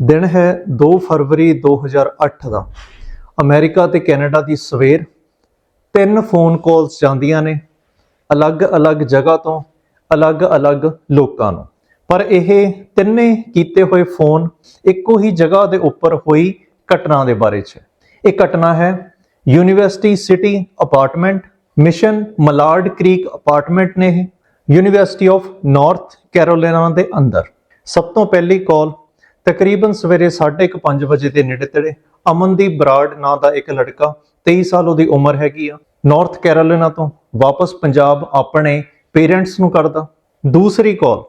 ਦਿਨ ਹੈ 2 ਫਰਵਰੀ 2008 ਦਾ। ਅਮਰੀਕਾ ਤੇ ਕੈਨੇਡਾ ਦੀ ਸਵੇਰ ਤਿੰਨ ਫੋਨ ਕਾਲਸ ਜਾਂਦੀਆਂ ਨੇ ਅਲੱਗ-ਅਲੱਗ ਜਗ੍ਹਾ ਤੋਂ ਅਲੱਗ-ਅਲੱਗ ਲੋਕਾਂ ਨੂੰ। ਪਰ ਇਹ ਤਿੰਨੇ ਕੀਤੇ ਹੋਏ ਫੋਨ ਇੱਕੋ ਹੀ ਜਗ੍ਹਾ ਦੇ ਉੱਪਰ ਹੋਈ ਘਟਨਾ ਦੇ ਬਾਰੇ 'ਚ। ਇਹ ਘਟਨਾ ਹੈ university city apartment mission mallard creek apartment ਨੇ ਇਹ। ਯੂਨੀਵਰਸਿਟੀ ਆਫ ਨਾਰਥ ਕੈਰੋਲਿਨਾ ਦੇ ਅੰਦਰ। ਸਭ ਤੋਂ ਪਹਿਲੀ ਕਾਲ ਤਕਰੀਬਨ ਸਵੇਰੇ 5:30 ਵਜੇ ਦੇ ਨੇੜੇ ਤੇੜੇ ਅਮਨਦੀਪ ਬਰਾੜ ਨਾਂ ਦਾ ਇੱਕ ਲੜਕਾ 23 ਸਾਲ ਉਹਦੀ ਉਮਰ ਹੈਗੀ ਆ ਨਾਰਥ ਕੈਰੋਲੀਨਾ ਤੋਂ ਵਾਪਸ ਪੰਜਾਬ ਆਪਣੇ ਪੇਰੈਂਟਸ ਨੂੰ ਕਰਦਾ ਦੂਸਰੀ ਕਾਲ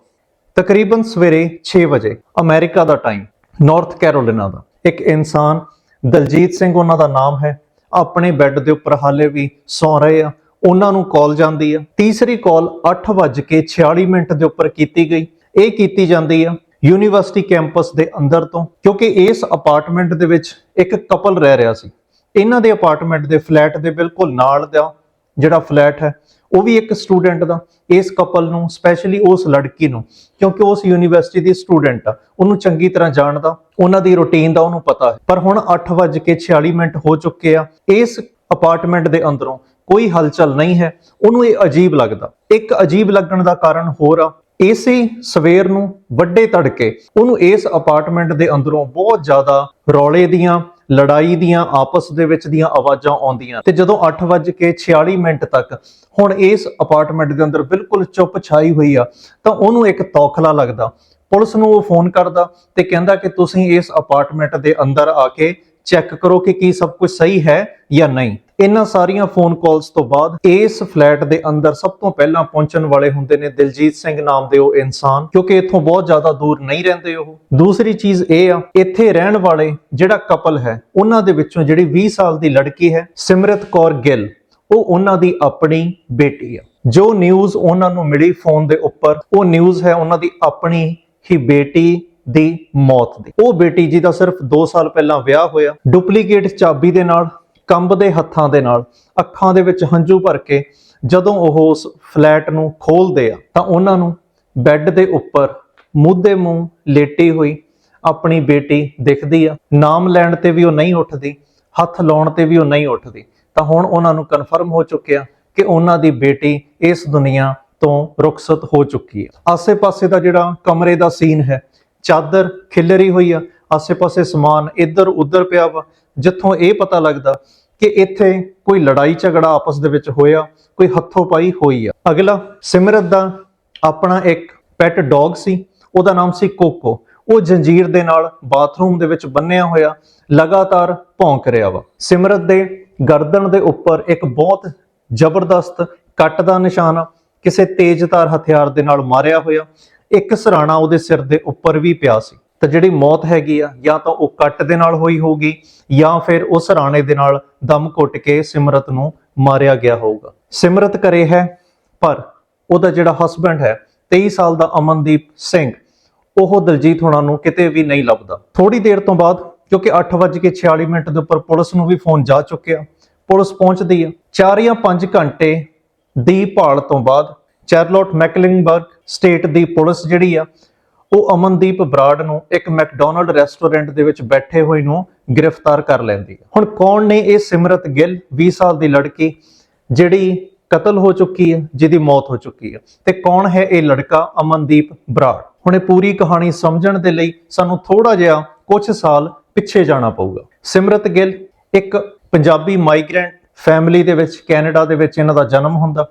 ਤਕਰੀਬਨ ਸਵੇਰੇ 6 ਵਜੇ, ਅਮਰੀਕਾ ਦਾ ਟਾਈਮ ਨਾਰਥ ਕੈਰੋਲੀਨਾ ਦਾ। ਇੱਕ ਇਨਸਾਨ, ਦਲਜੀਤ ਸਿੰਘ ਉਹਨਾਂ ਦਾ ਨਾਮ ਹੈ, ਆਪਣੇ ਬੈੱਡ ਦੇ ਉੱਪਰ ਹਾਲੇ ਵੀ ਸੌ ਰਹੇ ਆ, ਉਹਨਾਂ ਨੂੰ ਕਾਲ ਜਾਂਦੀ ਆ। ਤੀਸਰੀ ਕਾਲ 8:46 ਮਿੰਟ ਦੇ ਉੱਪਰ ਕੀਤੀ ਗਈ। ਇਹ ਕੀਤੀ ਜਾਂਦੀ ਆ ਯੂਨੀਵਰਸਿਟੀ ਕੈਂਪਸ ਦੇ ਅੰਦਰ ਤੋਂ, ਕਿਉਂਕਿ ਇਸ ਅਪਾਰਟਮੈਂਟ ਦੇ ਵਿੱਚ ਇੱਕ ਕਪਲ ਰਹਿ ਰਿਹਾ ਸੀ। ਇਹਨਾਂ ਦੇ ਅਪਾਰਟਮੈਂਟ ਦੇ ਫਲੈਟ ਦੇ ਬਿਲਕੁਲ ਨਾਲ ਦਾ ਜਿਹੜਾ ਫਲੈਟ ਹੈ, ਉਹ ਵੀ ਇੱਕ ਸਟੂਡੈਂਟ ਦਾ। ਇਸ ਕਪਲ ਨੂੰ ਸਪੈਸ਼ਲੀ ਉਸ ਲੜਕੀ ਨੂੰ, ਕਿਉਂਕਿ ਉਸ ਯੂਨੀਵਰਸਿਟੀ ਦੀ ਸਟੂਡੈਂਟ ਆ, ਉਹਨੂੰ ਚੰਗੀ ਤਰ੍ਹਾਂ ਜਾਣਦਾ, ਉਹਨਾਂ ਦੀ ਰੁਟੀਨ ਦਾ ਉਹਨੂੰ ਪਤਾ ਹੈ। ਪਰ ਹੁਣ 8:46 ਮਿੰਟ ਹੋ ਚੁੱਕੇ ਆ, ਇਸ ਅਪਾਰਟਮੈਂਟ ਦੇ ਅੰਦਰੋਂ ਕੋਈ ਹਲਚਲ ਨਹੀਂ ਹੈ, ਉਹਨੂੰ ਇਹ ਅਜੀਬ ਲੱਗਦਾ। ਇੱਕ ਅਜੀਬ ਲੱਗਣ ਦਾ ਕਾਰਨ ਹੋਰ ਆ ਇਸੇ ਸਵੇਰ ਨੂੰ ਵੱਡੇ ਤੜਕੇ ਉਹਨੂੰ ਇਸ ਅਪਾਰਟਮੈਂਟ ਦੇ ਅੰਦਰੋਂ ਬਹੁਤ ਜ਼ਿਆਦਾ ਰੌਲੇ ਦੀਆਂ, ਲੜਾਈ ਦੀਆਂ, ਆਪਸ ਦੇ ਵਿੱਚ ਦੀਆਂ ਆਵਾਜ਼ਾਂ ਆਉਂਦੀਆਂ। ਤੇ ਜਦੋਂ 8:46 ਮਿੰਟ ਤੱਕ ਹੁਣ ਇਸ ਅਪਾਰਟਮੈਂਟ ਦੇ ਅੰਦਰ ਬਿਲਕੁਲ ਚੁੱਪ ਛਾਈ ਹੋਈ ਆ, ਤਾਂ ਉਹਨੂੰ ਇੱਕ ਤੌਖਲਾ ਲੱਗਦਾ। ਪੁਲਿਸ ਨੂੰ ਉਹ ਫੋਨ ਕਰਦਾ ਤੇ ਕਹਿੰਦਾ ਕਿ ਤੁਸੀਂ ਇਸ ਅਪਾਰਟਮੈਂਟ ਦੇ ਅੰਦਰ ਆ ਕੇ ਚੈੱਕ ਕਰੋ ਕਿ ਕੀ ਸਭ ਕੁਝ ਸਹੀ ਹੈ ਜਾਂ ਨਹੀਂ। ਇਹਨਾਂ ਸਾਰੀਆਂ ਫੋਨ ਕਾਲਸ ਤੋਂ ਬਾਅਦ ਇਸ ਫਲੈਟ ਦੇ ਅੰਦਰ ਸਭ ਤੋਂ ਪਹਿਲਾਂ ਪਹੁੰਚਣ ਵਾਲੇ ਹੁੰਦੇ ਨੇ ਦਿਲਜੀਤ ਸਿੰਘ ਨਾਮ ਦੇ ਉਹ ਇਨਸਾਨ, ਕਿਉਂਕਿ ਇੱਥੋਂ ਬਹੁਤ ਜ਼ਿਆਦਾ ਦੂਰ ਨਹੀਂ ਰਹਿੰਦੇ ਉਹ। ਦੂਸਰੀ ਚੀਜ਼ ਇਹ ਆ, ਇੱਥੇ ਰਹਿਣ ਵਾਲੇ ਜਿਹੜਾ ਕਪਲ ਹੈ, ਉਹਨਾਂ ਦੇ ਵਿੱਚੋਂ ਜਿਹੜੀ 20 ਸਾਲ ਦੀ ਲੜਕੀ ਹੈ, ਸਿਮਰਤ ਕੌਰ ਗਿੱਲ, ਉਹ ਉਹਨਾਂ ਦੀ ਆਪਣੀ ਬੇਟੀ ਆ। ਜੋ ਨਿਊਜ਼ ਉਹਨਾਂ ਨੂੰ ਮਿਲੀ ਫੋਨ ਦੇ ਉੱਪਰ, ਉਹ ਨਿਊਜ਼ ਹੈ ਉਹਨਾਂ ਦੀ ਆਪਣੀ ਹੀ ਬੇਟੀ ਦੀ ਮੌਤ ਦੀ। ਉਹ ਬੇਟੀ ਜੀ ਦਾ ਸਿਰਫ 2 ਸਾਲ ਪਹਿਲਾਂ ਵਿਆਹ ਹੋਇਆ ਡੁਪਲੀਕੇਟ ਚਾਬੀ ਦੇ ਨਾਲ ਕੰਬਦੇ ਹੱਥਾਂ ਦੇ ਨਾਲ ਅੱਖਾਂ ਦੇ ਵਿੱਚ ਹੰਝੂ ਭਰ ਕੇ ਜਦੋਂ ਉਹ ਉਸ ਫਲੈਟ ਨੂੰ ਖੋਲਦੇ ਆ, ਤਾਂ ਉਹਨਾਂ ਨੂੰ ਬੈੱਡ ਦੇ ਉੱਪਰ ਮੁੱਦੇ ਮੂੰਹ ਲੇਟੀ ਹੋਈ ਆਪਣੀ ਬੇਟੀ ਦਿਖਦੀ ਆ। ਨਾਮ ਲੈਣ ਤੇ ਵੀ ਉਹ ਨਹੀਂ ਉੱਠਦੀ, ਹੱਥ ਲਾਉਣ ਤੇ ਵੀ ਉਹ ਨਹੀਂ ਉੱਠਦੀ। ਤਾਂ ਹੁਣ ਉਹਨਾਂ ਨੂੰ ਕਨਫਰਮ ਹੋ ਚੁੱਕਿਆ ਕਿ ਉਹਨਾਂ ਦੀ ਬੇਟੀ ਇਸ ਦੁਨੀਆ ਤੋਂ ਰੁਖਸਤ ਹੋ ਚੁੱਕੀ ਹੈ ਆਸੇ-ਪਾਸੇ ਦਾ ਜਿਹੜਾ ਕਮਰੇ ਦਾ ਸੀਨ ਹੈ, ਚਾਦਰ ਖਿਲਰੀ ਹੋਈ ਆ ਆਸੇ-ਪਾਸੇ ਸਮਾਨ ਇੱਧਰ ਉੱਧਰ ਪਿਆ ਵਾ, ਜਿੱਥੋਂ ਇਹ ਪਤਾ ਲੱਗਦਾ ਕਿ ਇੱਥੇ ਕੋਈ ਲੜਾਈ ਝਗੜਾ ਆਪਸ ਦੇ ਵਿੱਚ ਹੋਇਆ, ਕੋਈ ਹੱਥੋਂ ਪਾਈ ਹੋਈ ਆ। ਅਗਲਾ, ਸਿਮਰਤ ਦਾ ਆਪਣਾ ਇੱਕ ਪੈਟ ਡੌਗ ਸੀ, ਉਹਦਾ ਨਾਮ ਸੀ ਕੋਕੋ। ਉਹ ਜੰਜੀਰ ਦੇ ਨਾਲ ਬਾਥਰੂਮ ਦੇ ਵਿੱਚ ਬੰਨਿਆ ਹੋਇਆ, ਲਗਾਤਾਰ ਭੌਂਕ ਰਿਹਾ ਵਾ। ਸਿਮਰਤ ਦੇ ਗਰਦਨ ਦੇ ਉੱਪਰ ਇੱਕ ਬਹੁਤ ਜ਼ਬਰਦਸਤ ਕੱਟ ਦਾ ਨਿਸ਼ਾਨ ਆ ਕਿਸੇ ਤੇਜ਼ਧਾਰ ਹਥਿਆਰ ਦੇ ਨਾਲ ਮਾਰਿਆ ਹੋਇਆ, ਇੱਕ ਸਰਾਣਾ ਉਹਦੇ ਸਿਰ ਦੇ ਉੱਪਰ ਵੀ ਪਿਆ ਸੀ। ਤਾਂ ਜਿਹੜੀ ਮੌਤ ਹੈਗੀ ਆ, ਜਾਂ ਤਾਂ ਉਹ ਕੱਟ ਦੇ ਨਾਲ ਹੋਈ ਹੋਊਗੀ, ਜਾਂ ਫਿਰ ਉਸ ਰਾਣੇ ਦੇ ਨਾਲ ਦਮ ਘੁੱਟ ਕੇ ਸਿਮਰਤ ਨੂੰ ਮਾਰਿਆ ਗਿਆ ਹੋਊਗਾ। ਸਿਮਰਤ ਕਰੇ ਹੈ, ਪਰ ਉਹਦਾ ਜਿਹੜਾ ਹਸਬੰਡ ਹੈ 23 ਸਾਲ ਦਾ ਅਮਨਦੀਪ ਸਿੰਘ, ਉਹ ਦਲਜੀਤ ਹੋਣਾ ਨੂੰ ਕਿਤੇ ਵੀ ਨਹੀਂ ਲੱਭਦਾ। ਥੋੜੀ ਦੇਰ ਤੋਂ ਬਾਅਦ, ਕਿਉਂਕਿ 8:46 ਮਿੰਟ ਦੇ ਉੱਪਰ ਪੁਲਿਸ ਨੂੰ ਵੀ ਫੋਨ ਜਾ ਚੁੱਕਿਆ, ਪੁਲਿਸ ਪਹੁੰਚਦੀ ਆ। 4 ਜਾਂ 5 ਘੰਟੇ ਦੀ ਭਾਲ ਤੋਂ ਬਾਅਦ, ਚੈਰਲੋਟ ਮੈਕਲਿੰਗਬਰਗ, ਸਟੇਟ ਦੀ ਪੁਲਿਸ ਜਿਹੜੀ ਆ ਉਹ ਅਮਨਦੀਪ ਬਰਾੜ ਨੂੰ ਇੱਕ ਮੈਕਡੋਨਲਡ ਰੈਸਟੋਰੈਂਟ ਦੇ ਵਿੱਚ ਬੈਠੇ ਹੋਏ ਨੂੰ ਗ੍ਰਿਫਤਾਰ ਕਰ ਲੈਂਦੀ ਹੈ। ਹੁਣ ਕੌਣ ਨੇ ਇਹ ਸਿਮਰਤ ਗਿੱਲ 20 ਸਾਲ ਦੀ ਲੜਕੀ, ਜਿਹੜੀ ਕਤਲ ਹੋ ਚੁੱਕੀ ਹੈ, ਜਿਹਦੀ ਮੌਤ ਹੋ ਚੁੱਕੀ ਹੈ, ਤੇ ਕੌਣ ਹੈ ਇਹ ਲੜਕਾ ਅਮਨਦੀਪ ਬਰਾੜ? ਹੁਣ ਇਹ ਪੂਰੀ ਕਹਾਣੀ ਸਮਝਣ ਦੇ ਲਈ ਸਾਨੂੰ ਥੋੜਾ ਜਿਹਾ ਕੁਝ ਸਾਲ ਪਿੱਛੇ ਜਾਣਾ ਪਊਗਾ। ਸਿਮਰਤ ਗਿੱਲ ਇੱਕ ਪੰਜਾਬੀ ਮਾਈਗ੍ਰੈਂਟ ਫੈਮਿਲੀ ਦੇ ਵਿੱਚ, ਕੈਨੇਡਾ ਦੇ ਵਿੱਚ ਇਹਨਾਂ ਦਾ ਜਨਮ ਹੁੰਦਾ।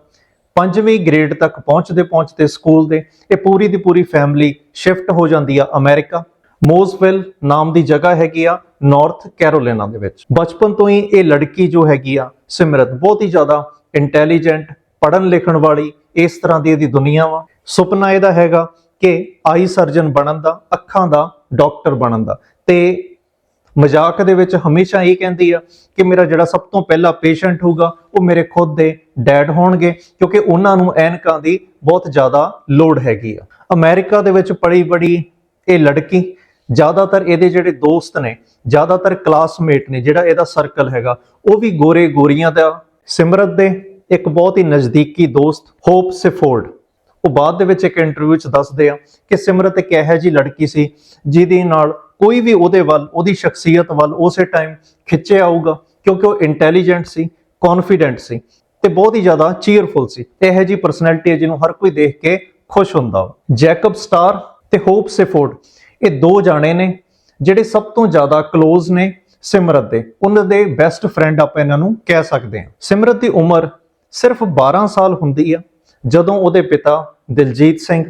ਪੰਜਵੀਂ ਗ੍ਰੇਡ ਤੱਕ ਪਹੁੰਚਦੇ ਪਹੁੰਚਦੇ ਸਕੂਲ ਦੇ, ਇਹ ਪੂਰੀ ਦੀ ਪੂਰੀ ਫੈਮਿਲੀ ਸ਼ਿਫਟ ਹੋ ਜਾਂਦੀ ਆ ਅਮਰੀਕਾ। ਮੋਜ਼ਵਿਲ ਨਾਮ ਦੀ ਜਗ੍ਹਾ ਹੈਗੀ ਆ ਨਾਰਥ ਕੈਰੋਲੀਨਾ ਦੇ ਵਿੱਚ। ਬਚਪਨ ਤੋਂ ਹੀ ਇਹ ਲੜਕੀ ਜੋ ਹੈਗੀ ਆ, ਸਿਮਰਤ, ਬਹੁਤ ਹੀ ਜ਼ਿਆਦਾ ਇੰਟੈਲੀਜੈਂਟ ਪੜਨ ਲਿਖਣ ਵਾਲੀ, ਇਸ ਤਰ੍ਹਾਂ ਦੀ ਇਹਦੀ ਦੁਨੀਆ ਵਾ। ਸੁਪਨਾ ਇਹਦਾ ਹੈਗਾ ਕਿ ਆਈ ਸਰਜਨ ਬਣਨ ਦਾ, ਅੱਖਾਂ ਦਾ ਡਾਕਟਰ ਬਣਨ ਦਾ। ਤੇ ਮਜ਼ਾਕ ਦੇ ਵਿੱਚ ਹਮੇਸ਼ਾ ਇਹ ਕਹਿੰਦੀ ਆ ਕਿ ਮੇਰਾ ਜਿਹੜਾ ਸਭ ਤੋਂ ਪਹਿਲਾ ਪੇਸ਼ੈਂਟ ਹੋਊਗਾ, ਉਹ ਮੇਰੇ ਖੁਦ ਦੇ ਡੈਡ ਹੋਣਗੇ, ਕਿਉਂਕਿ ਉਹਨਾਂ ਨੂੰ ਐਨਕਾਂ ਦੀ ਬਹੁਤ ਜ਼ਿਆਦਾ ਲੋੜ ਹੈਗੀ ਆ। ਅਮਰੀਕਾ ਦੇ ਵਿੱਚ ਪੜੀ ਬੜੀ ਇਹ ਲੜਕੀ, ਜ਼ਿਆਦਾਤਰ ਇਹਦੇ ਜਿਹੜੇ ਦੋਸਤ ਨੇ, ਜ਼ਿਆਦਾਤਰ ਕਲਾਸਮੇਟ ਨੇ, ਜਿਹੜਾ ਇਹਦਾ ਸਰਕਲ ਹੈਗਾ, ਉਹ ਵੀ ਗੋਰੇ ਗੋਰੀਆਂ ਦਾ, ਸਿਮਰਤ ਦੇ ਇੱਕ ਬਹੁਤ ਹੀ ਨਜ਼ਦੀਕੀ ਦੋਸਤ, ਹੋਪ ਸਿਫੋਰਡ। ਉਹ ਬਾਅਦ ਦੇ ਵਿੱਚ ਇੱਕ ਇੰਟਰਵਿਊ 'ਚ ਦੱਸਦੇ ਆ ਕਿ ਸਿਮਰਤ ਇੱਕ ਇਹੋ ਜਿਹੀ ਲੜਕੀ ਸੀ, ਜਿਹਦੇ ਨਾਲ ਕੋਈ ਵੀ ਉਹਦੇ ਵੱਲ, ਉਹਦੀ ਸ਼ਖਸੀਅਤ ਵੱਲ ਉਸੇ ਟਾਈਮ ਖਿੱਚਿਆ ਆਊਗਾ ਕਿਉਂਕਿ ਉਹ ਇੰਟੈਲੀਜੈਂਟ ਸੀ ਕੌਨਫੀਡੈਂਟ ਸੀ ਤੇ ਬਹੁਤ ਹੀ ਜ਼ਿਆਦਾ ਚੀਅਰਫੁਲ ਸੀ। ਇਹੋ ਜੀ ਪਰਸਨੈਲਿਟੀ ਹੈ ਜਿਹਨੂੰ ਹਰ ਕੋਈ ਦੇਖ ਕੇ ਖੁਸ਼ ਹੁੰਦਾ ਵਾ। ਜੈਕਬ ਸਟਾਰ ਤੇ ਹੋਪ ਸਿਫੋਰਡ ਇਹ ਦੋ ਜਾਣੇ ਨੇ ਜਿਹੜੇ ਸਭ ਤੋਂ ਜ਼ਿਆਦਾ ক্লোਜ਼ ਨੇ ਸਿਮਰਤ ਦੇ। ਉਹਨਾਂ ਦੇ ਬੈਸਟ ਫਰੈਂਡ ਆਪਾਂ ਇਹਨਾਂ ਨੂੰ ਕਹਿ ਸਕਦੇ ਹਾਂ। ਸਿਮਰਤ ਦੀ ਉਮਰ ਸਿਰਫ 12 ਸਾਲ ਹੁੰਦੀ ਆ, ਜਦੋਂ ਉਹਦੇ ਪਿਤਾ ਦਿਲਜੀਤ ਸਿੰਘ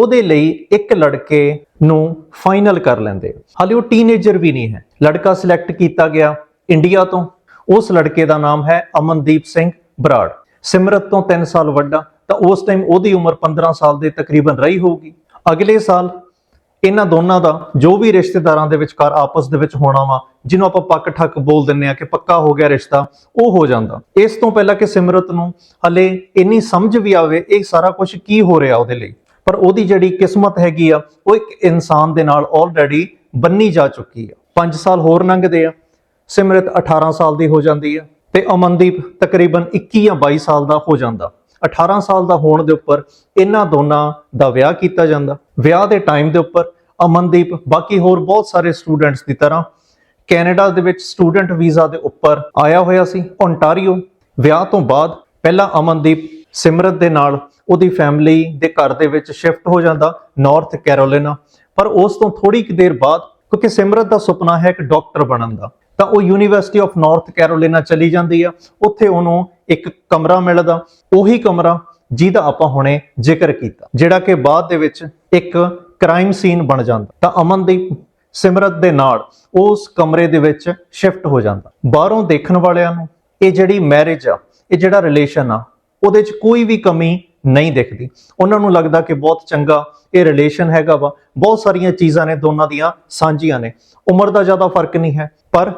ਉਹਦੇ ਲਈ ਇੱਕ ਲੜਕੇ ਨੂੰ ਫਾਈਨਲ ਕਰ ਲੈਂਦੇ। ਹਾਲੇ ਉਹ ਟੀਨੇਜਰ ਵੀ ਨਹੀਂ ਹੈ। ਲੜਕਾ ਸਿਲੈਕਟ ਕੀਤਾ ਗਿਆ ਇੰਡੀਆ ਤੋਂ। ਉਸ ਲੜਕੇ ਦਾ ਨਾਮ ਹੈ ਅਮਨਦੀਪ ਸਿੰਘ ਬਰਾੜ। ਸਿਮਰਤ ਤੋਂ 3 ਸਾਲ ਵੱਡਾ, ਤਾਂ ਉਸ ਟਾਈਮ ਉਹਦੀ ਉਮਰ 15 ਸਾਲ ਦੇ ਤਕਰੀਬਨ ਰਹੀ ਹੋਊਗੀ। ਅਗਲੇ ਸਾਲ ਇਹਨਾਂ ਦੋਨਾਂ ਦਾ ਜੋ ਵੀ ਰਿਸ਼ਤੇਦਾਰਾਂ ਦੇ ਵਿਚਕਾਰ ਆਪਸ ਦੇ ਵਿੱਚ ਹੋਣਾ ਵਾ, ਜਿਹਨੂੰ ਆਪਾਂ ਪੱਕ ਠੱਕ ਬੋਲ ਦਿੰਨੇ ਆ ਕਿ ਪੱਕਾ ਹੋ ਗਿਆ ਰਿਸ਼ਤਾ, ਉਹ ਹੋ ਜਾਂਦਾ। ਇਸ ਤੋਂ ਪਹਿਲਾਂ ਕਿ ਸਿਮਰਤ ਨੂੰ ਹਲੇ ਇੰਨੀ ਸਮਝ ਵੀ ਆਵੇ, ਇਹ ਸਾਰਾ ਕੁਝ ਕੀ ਹੋ ਰਿਹਾ ਉਹਦੇ ਲਈ? ਪਰ ਉਹਦੀ ਜਿਹੜੀ ਕਿਸਮਤ ਹੈਗੀ ਆ, ਉਹ ਇੱਕ ਇਨਸਾਨ ਦੇ ਨਾਲ ਆਲਰੇਡੀ ਬੰਨੀ ਜਾ ਚੁੱਕੀ ਆ। 5 ਸਾਲ ਹੋਰ ਲੰਘਦੇ ਆ, ਸਿਮਰਤ 18 ਸਾਲ ਦੀ ਹੋ ਜਾਂਦੀ ਆ ਤੇ ਅਮਨਦੀਪ ਤਕਰੀਬਨ 21 ਜਾਂ 22 ਸਾਲ ਦਾ ਹੋ ਜਾਂਦਾ। 18 ਸਾਲ ਦਾ ਹੋਣ ਦੇ ਉੱਪਰ ਇਹਨਾਂ ਦੋਨਾਂ ਦਾ ਵਿਆਹ ਕੀਤਾ ਜਾਂਦਾ। ਵਿਆਹ ਦੇ ਟਾਈਮ ਦੇ ਉੱਪਰ ਅਮਨਦੀਪ ਬਾਕੀ ਹੋਰ ਬਹੁਤ ਸਾਰੇ ਸਟੂਡੈਂਟਸ ਦੀ ਤਰ੍ਹਾਂ ਕੈਨੇਡਾ ਦੇ ਵਿੱਚ ਸਟੂਡੈਂਟ ਵੀਜ਼ਾ ਦੇ ਉੱਪਰ ਆਇਆ ਹੋਇਆ ਸੀ ਓਨਟਾਰੀਓ ਵਿਆਹ ਤੋਂ ਬਾਅਦ ਪਹਿਲਾਂ ਅਮਨਦੀਪ ਸਿਮਰਤ ਦੇ ਨਾਲ ਉਹਦੀ ਫੈਮਿਲੀ ਦੇ ਘਰ ਦੇ ਵਿੱਚ ਸ਼ਿਫਟ ਹੋ ਜਾਂਦਾ ਨਾਰਥ ਕੈਰੋਲੀਨਾ ਪਰ ਉਸ ਤੋਂ ਥੋੜੀ ਕੁ ਦੇਰ ਬਾਅਦ, ਕਿਉਂਕਿ ਸਿਮਰਤ ਦਾ ਸੁਪਨਾ ਹੈ ਇੱਕ ਡਾਕਟਰ ਬਣਨ ਦਾ, ਤਾਂ ਉਹ ਯੂਨੀਵਰਸਿਟੀ ਆਫ ਨਾਰਥ ਕੈਰੋਲੀਨਾ ਚਲੀ ਜਾਂਦੀ ਆ। ਉੱਥੇ ਉਹਨੂੰ ਇੱਕ ਕਮਰਾ ਮਿਲਦਾ, ਉਹੀ ਕਮਰਾ ਜਿਹਦਾ ਆਪਾਂ ਹੁਣੇ ਜ਼ਿਕਰ ਕੀਤਾ, ਜਿਹੜਾ ਕਿ ਬਾਅਦ ਦੇ ਵਿੱਚ ਇੱਕ ਕ੍ਰਾਈਮ ਸੀਨ ਬਣ ਜਾਂਦਾ। ਤਾਂ ਅਮਨਦੀਪ ਸਿਮਰਤ ਦੇ ਨਾਲ ਉਸ ਕਮਰੇ ਦੇ ਵਿੱਚ ਸ਼ਿਫਟ ਹੋ ਜਾਂਦਾ। ਬਾਹਰੋਂ ਦੇਖਣ ਵਾਲਿਆਂ ਨੂੰ ਇਹ ਜਿਹੜੀ ਮੈਰਿਜ ਆ, ਇਹ ਜਿਹੜਾ ਰਿਲੇਸ਼ਨ ਆ ਉਹਦੇ 'ਚ ਕੋਈ ਵੀ ਕਮੀ ਨਹੀਂ ਦਿਖਦੀ। ਉਹਨਾਂ ਨੂੰ ਲੱਗਦਾ ਕਿ ਬਹੁਤ ਚੰਗਾ ਇਹ ਰਿਲੇਸ਼ਨ ਹੈਗਾ ਵਾ। ਬਹੁਤ ਸਾਰੀਆਂ ਚੀਜ਼ਾਂ ਨੇ ਦੋਨਾਂ ਦੀਆਂ ਸਾਂਝੀਆਂ ਨੇ। ਉਮਰ ਦਾ ਜ਼ਿਆਦਾ ਫ਼ਰਕ ਨਹੀਂ ਹੈ, ਪਰ